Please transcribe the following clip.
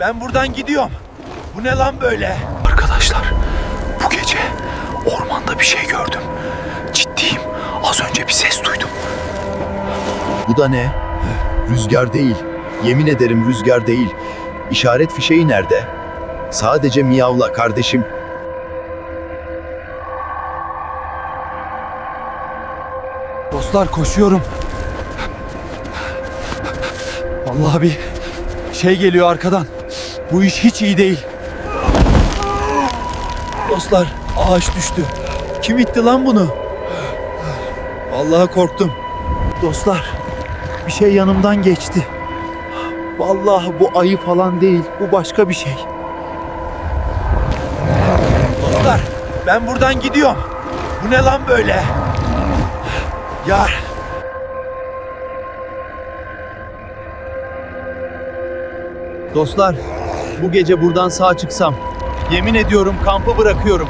Ben buradan gidiyorum. Bu ne lan böyle? Arkadaşlar bu gece ormanda bir şey gördüm. Ciddiyim. Az önce bir ses duydum. Bu da ne? Rüzgar değil. Yemin ederim rüzgar değil. İşaret fişeği nerede? Sadece miyavla kardeşim. Dostlar koşuyorum. Vallahi bir şey geliyor arkadan. Bu iş hiç iyi değil. Dostlar ağaç düştü. Kim itti lan bunu? Vallahi korktum. Dostlar bir şey yanımdan geçti. Vallahi bu ayı falan değil. Bu başka bir şey. Dostlar ben buradan gidiyorum. Bu ne lan böyle? Yar. Dostlar, bu gece buradan sağ çıksam, yemin ediyorum kampı bırakıyorum.